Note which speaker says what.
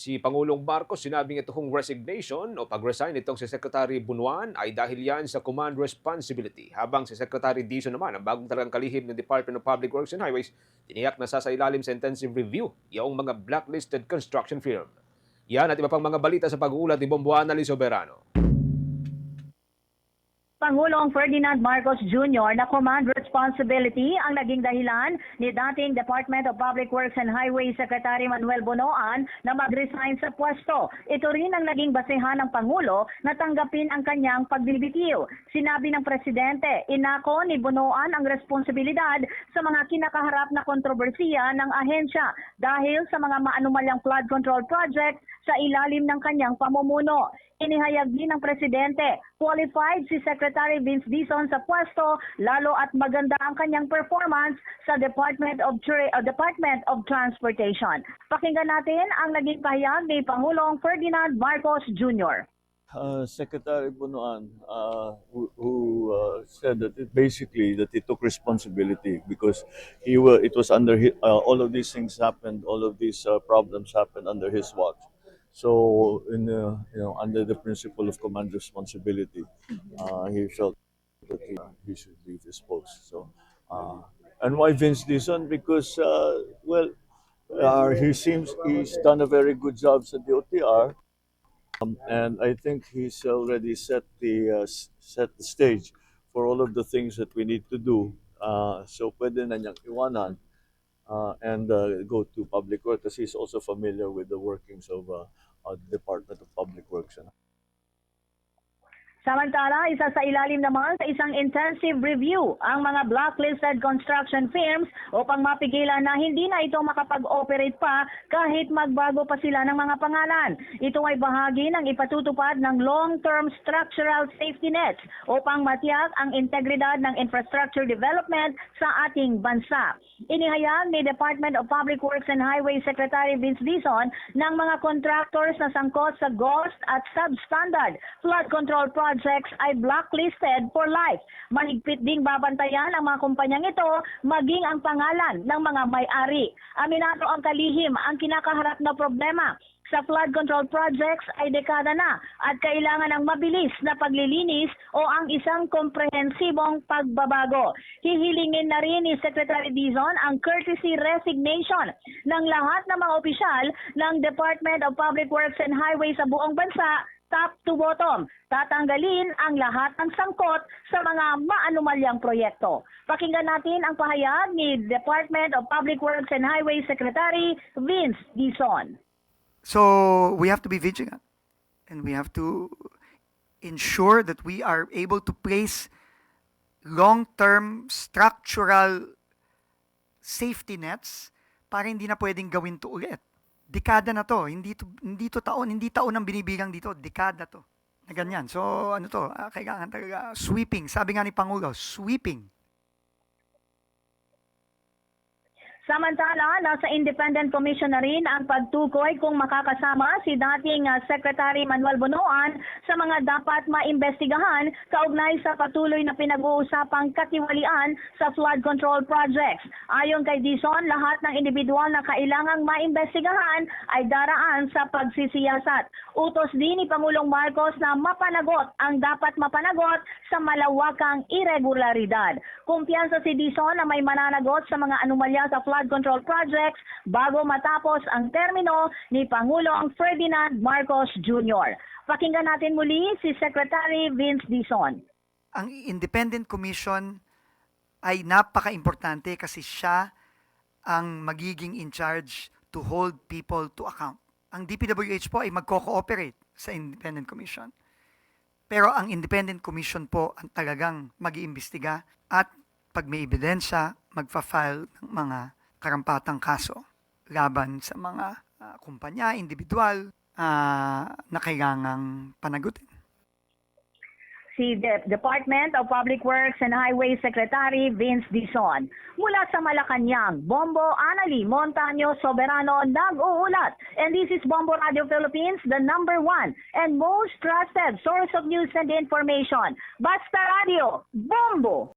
Speaker 1: Si Pangulong Marcos sinabing itong resignation o pag-resign itong si Secretary Bunuan ay dahil yan sa command responsibility. Habang si Secretary Dizon naman, ang bagong talagang kalihim ng Department of Public Works and Highways, tiniyak na sasailalim sa intensive review yung mga blacklisted construction firm. Yan at iba pang mga balita sa pag-uulat ni Bomboana Lisoberano.
Speaker 2: Pangulong Ferdinand Marcos Jr. na command responsibility ang naging dahilan ni dating Department of Public Works and Highways Secretary Manuel Bonoan na mag-resign sa pwesto. Ito rin ang naging basehan ng Pangulo na tanggapin ang kanyang pagbibitiw. Sinabi ng Presidente, inako ni Bonoan ang responsibilidad sa mga kinakaharap na kontrobersiya ng ahensya dahil sa mga maanumalyang flood control project sa ilalim ng kanyang pamumuno. Inihayag din ng Presidente, qualified si Secretary Vince Dizon sa pwesto lalo at maganda ang kanyang performance sa Department of uh, Department of Transportation. Pakinggan natin ang naging pahayag ni Pangulong Ferdinand Marcos Jr.
Speaker 3: uh, Secretary Bunuan, uh, who, who uh, said that it basically that he took responsibility because he wa it was under hi uh, all of these things happened, all of these uh, problems happened under his watch. So, in uh, you know, under the principle of command responsibility, uh, he felt that he, he should leave his post. So, uh, and why Vince Dizon? Because uh, well, uh, he seems he's done a very good job at the OTR. Um, and I think he's already set the uh, set the stage for all of the things that we need to do. Uh, so pwede na niyang iwanan uh, and uh, go to public works he's also familiar with the workings of uh, uh, Department of Public Works.
Speaker 2: Samantala, isa sa ilalim naman sa isang intensive review ang mga blacklisted construction firms upang mapigilan na hindi na ito makapag-operate pa kahit magbago pa sila ng mga pangalan. Ito ay bahagi ng ipatutupad ng long-term structural safety nets upang matiyak ang integridad ng infrastructure development sa ating bansa. Inihayag ni Department of Public Works and Highways Secretary Vince Dizon ng mga contractors na sangkot sa GHOST at substandard flood control projects ay blacklisted for life. Mahigpit ding babantayan ang mga kumpanyang ito maging ang pangalan ng mga may-ari. Aminado ang kalihim ang kinakaharap na problema sa flood control projects ay dekada na at kailangan ng mabilis na paglilinis o ang isang komprehensibong pagbabago. Hihilingin na rin ni Secretary Dizon ang courtesy resignation ng lahat ng mga opisyal ng Department of Public Works and Highways sa buong bansa top to bottom. Tatanggalin ang lahat ng sangkot sa mga maanumalyang proyekto. Pakinggan natin ang pahayag ni Department of Public Works and Highways Secretary Vince Dizon.
Speaker 4: So we have to be vigilant and we have to ensure that we are able to place long-term structural safety nets para hindi na pwedeng gawin to ulit. Dekada na to, hindi to, hindi to taon, hindi taon ang binibilang dito, dekada to. Na ganyan. So ano to, ah, kailangan talaga sweeping. Sabi nga ni Pangulo, sweeping.
Speaker 2: Samantala, nasa Independent Commission na rin ang pagtukoy kung makakasama si dating ah, Secretary Manuel Bonoan sa mga dapat maimbestigahan kaugnay sa patuloy na pinag-uusapang katiwalian sa flood control projects. Ayon kay Dizon, lahat ng individual na kailangang maimbestigahan ay daraan sa pagsisiyasat. Utos din ni Pangulong Marcos na mapanagot ang dapat mapanagot sa malawakang irregularidad. Kumpiyansa si Dizon na may mananagot sa mga anomalya sa flood control projects bago matapos ang termino ni Pangulong Ferdinand Marcos Jr. Pakinggan natin muli si Secretary Vince Dizon.
Speaker 4: ang independent commission ay napaka-importante kasi siya ang magiging in charge to hold people to account. Ang DPWH po ay magko-cooperate sa independent commission. Pero ang independent commission po ang talagang mag-iimbestiga at pag may ebidensya, magfa-file ng mga karampatang kaso laban sa mga ah, kumpanya, individual ah, na kailangang panagutin.
Speaker 2: si De- Department of Public Works and Highways Secretary Vince Dizon. Mula sa Malacanang, Bombo Anali Montaño Soberano nag-uulat. And this is Bombo Radio Philippines, the number one and most trusted source of news and information. Basta Radio, Bombo!